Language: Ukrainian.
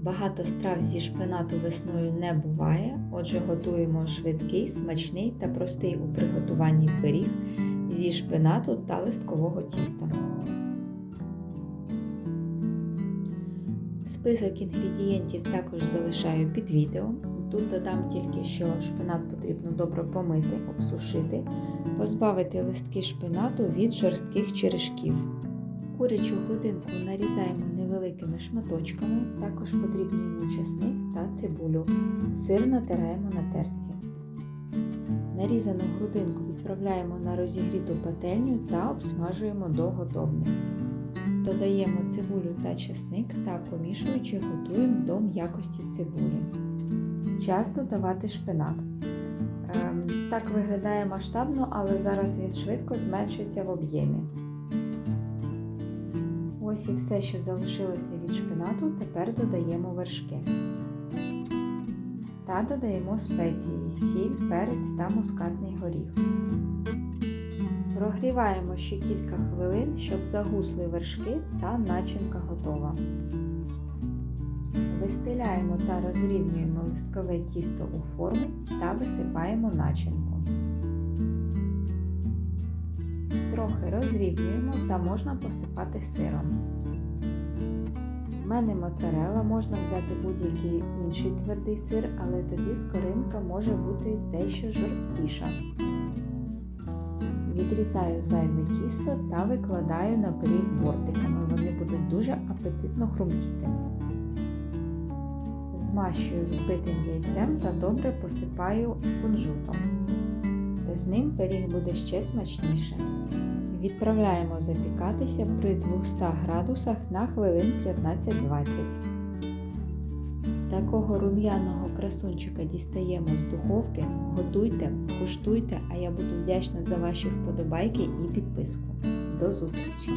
Багато страв зі шпинату весною не буває, отже готуємо швидкий, смачний та простий у приготуванні пиріг зі шпинату та листкового тіста. Список інгредієнтів також залишаю під відео. Тут додам тільки, що шпинат потрібно добре помити, обсушити, позбавити листки шпинату від жорстких черешків. Курячу грудинку нарізаємо невеликими шматочками, також потрібно йому чесник та цибулю. Сир натираємо на терці. Нарізану грудинку відправляємо на розігріту пательню та обсмажуємо до готовності. Додаємо цибулю та чесник та помішуючи готуємо до м'якості цибулі. Час додавати шпинат. Ем, так виглядає масштабно, але зараз він швидко зменшується в об'ємі. Ось і все, що залишилося від шпинату, тепер додаємо вершки. Та додаємо спеції, сіль, перець та мускатний горіх. Прогріваємо ще кілька хвилин, щоб загусли вершки та начинка готова. Вистеляємо та розрівнюємо листкове тісто у форму та висипаємо начинку. Трохи розрівнюємо та можна посипати сиром. У мене моцарела можна взяти будь-який інший твердий сир, але тоді скоринка може бути дещо жорсткіша. Відрізаю зайве тісто та викладаю на пиріг бортиками. Вони будуть дуже апетитно хрумтіти. Змащую збитим яйцем та добре посипаю кунжутом. З ним пиріг буде ще смачніше. Відправляємо запікатися при 200 градусах на хвилин 15-20. Такого рум'яного красунчика дістаємо з духовки, готуйте, куштуйте, а я буду вдячна за ваші вподобайки і підписку. До зустрічі!